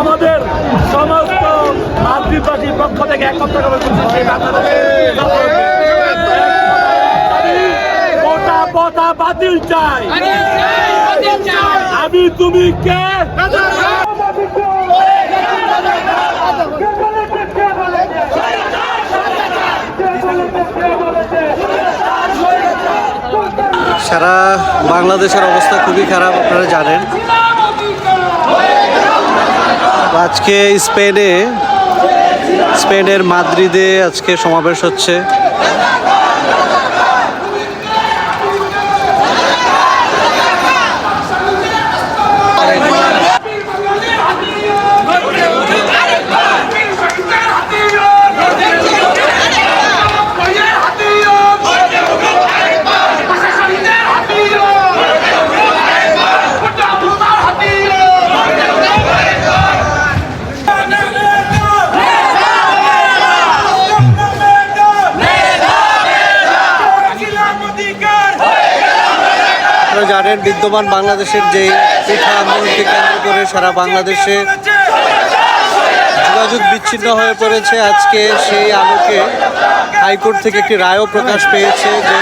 আমাদের সমস্ত মাতৃভাষীর পক্ষ থেকে একত্র বাতিল চাই। আমি তুমি কে? সারা বাংলাদেশের অবস্থা খুবই খারাপ, আপনারা জানেন। আজকে স্পেনে স্পেনের মাদ্রিদে আজকে সমাবেশ হচ্ছে। আপনারা জানেন, বিদ্যমান বাংলাদেশের যে পিঠা আন্দোলনকে কেন্দ্র করে সারা বাংলাদেশে যোগাযোগ বিচ্ছিন্ন হয়ে পড়েছে। আজকে সেই আলোকে হাইকোর্ট থেকে একটি রায়ও প্রকাশ পেয়েছে যে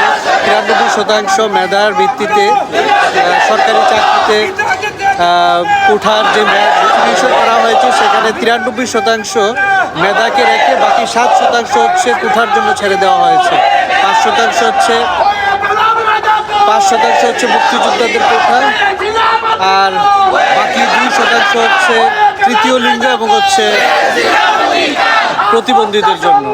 তিরানব্বই শতাংশ মেধার ভিত্তিতে সরকারি চাকরিতে কোঠার যে ডিস্ট্রিবিউশন করা হয়েছে, সেখানে তিরানব্বই শতাংশ মেধাকে রেখে বাকি সাত শতাংশ হচ্ছে কোঠার জন্য ছেড়ে দেওয়া হয়েছে। পাঁচ শতাংশ হচ্ছে পাঁচ শতাংশ হচ্ছে মুক্তিযোদ্ধাদের কোঠা আর বাকি দুই শতাংশ হচ্ছে তৃতীয় লিঙ্গ এবং হচ্ছে প্রতিবন্ধীদের জন্য।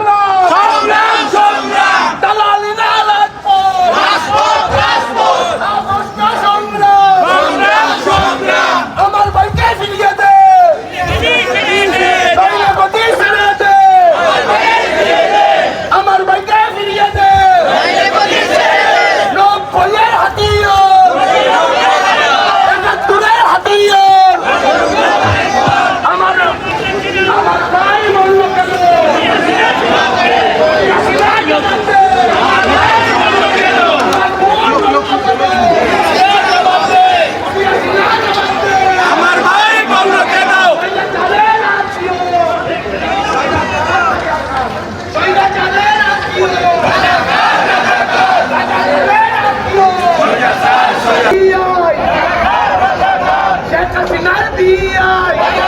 হাসিনার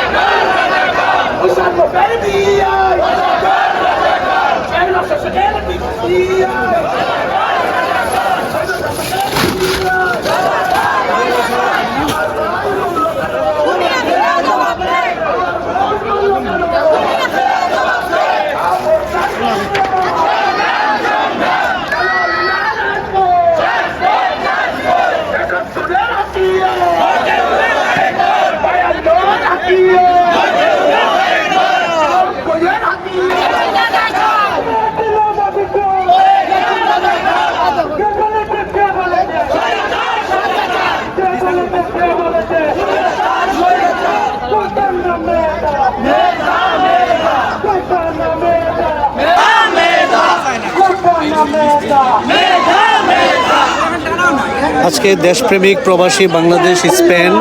আজকে দেশপ্রেমিক প্রবাসী বাংলাদেশ, স্পেন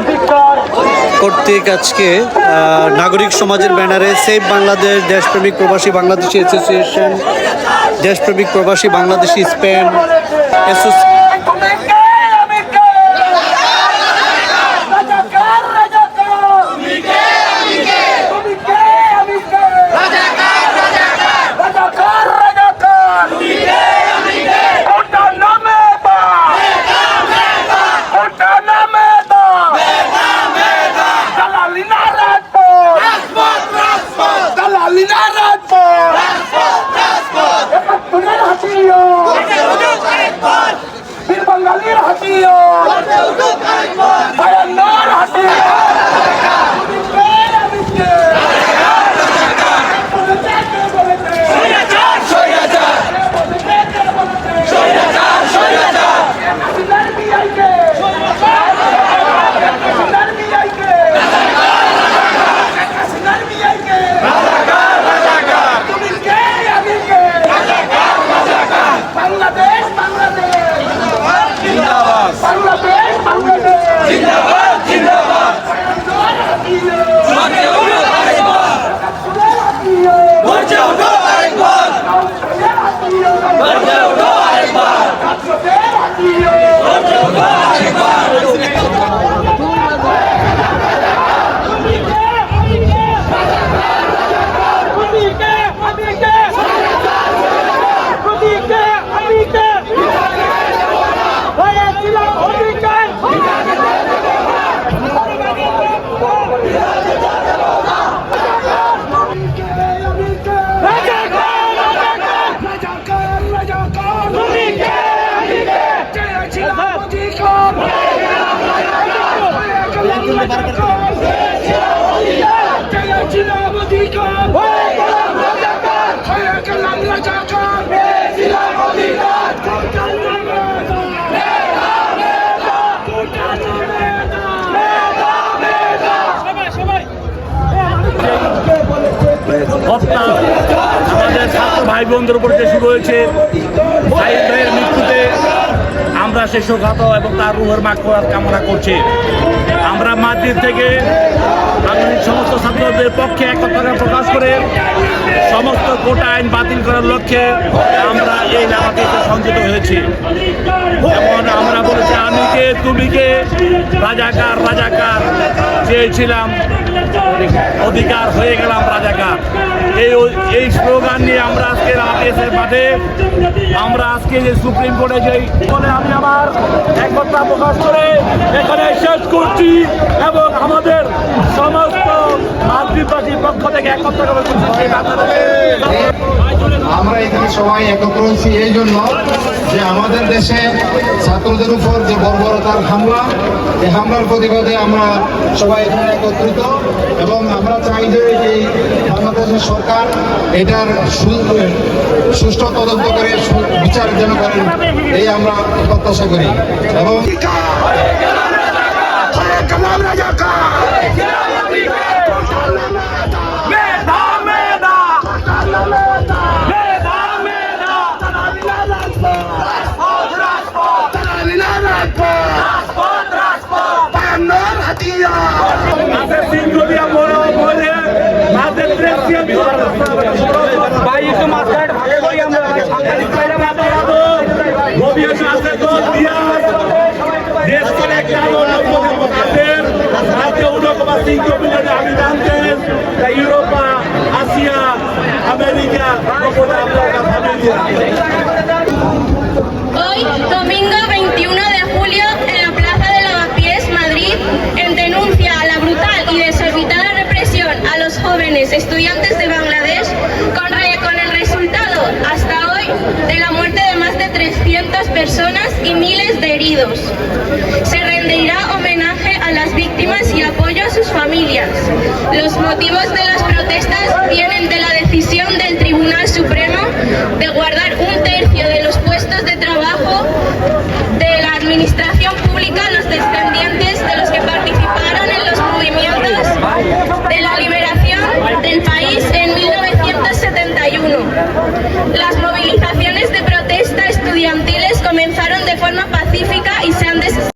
কর্তৃক আজকে নাগরিক সমাজের ব্যানারে সেভ বাংলাদেশ দেশপ্রেমিক প্রবাসী বাংলাদেশি অ্যাসোসিয়েশন, দেশপ্রেমিক প্রবাসী বাংলাদেশি, স্পেন অ্যাসোসি- হত্যা আমাদের ছাত্র ভাই বোনদের উপর যে শুরু হয়েছে ভাইয়ের মৃত্যুতে আমরা সে শোকাত এবং তার রুহের মাগ করার কামনা করছি। আমরা মাটির থেকে বাঙালির সমস্ত ছাত্রদের পক্ষে একতা প্রকাশ করে সমস্ত কোটা আইন বাতিল করার লক্ষ্যে আমরা এই নামাতে সংযত হয়েছি। যেমন আমরা বলেছি, আমি কে, তুমি কে? রাজাকার রাজাকার, চেয়েছিলাম। অধিকার হয়ে গেলাম, রাজাকার এই এই স্লোগান নিয়ে আমরা আজকে রাতের মাঠে আমরা আজকে যে সুপ্রিম কোর্টে যাই বলে আমি আমার একতা প্রকাশ করে এখানে শেষ করছি এবং আমাদের সমস্ত মাতৃভাষীর পক্ষ থেকে একতা করে আমরা এখানে সবাই একত্র হয়েছি এই জন্য যে আমাদের দেশে ছাত্রদের উপর যে বর্বরতার হামলা, এই হামলার প্রতিবাদে আমরা সবাই এখানে একত্রিত এবং আমরা চাই যে এই বাংলাদেশের সরকার এটার সুষ্ঠু তদন্ত করে বিচার যেন করেন এই আমরা প্রত্যাশা করি। এবং আমি জানতেন Europa Asia America y miles de heridos. Se rendirá homenaje a las víctimas y apoyo a sus familias. Los motivos de las protestas vienen de la decisión del Tribunal Supremo de guardar un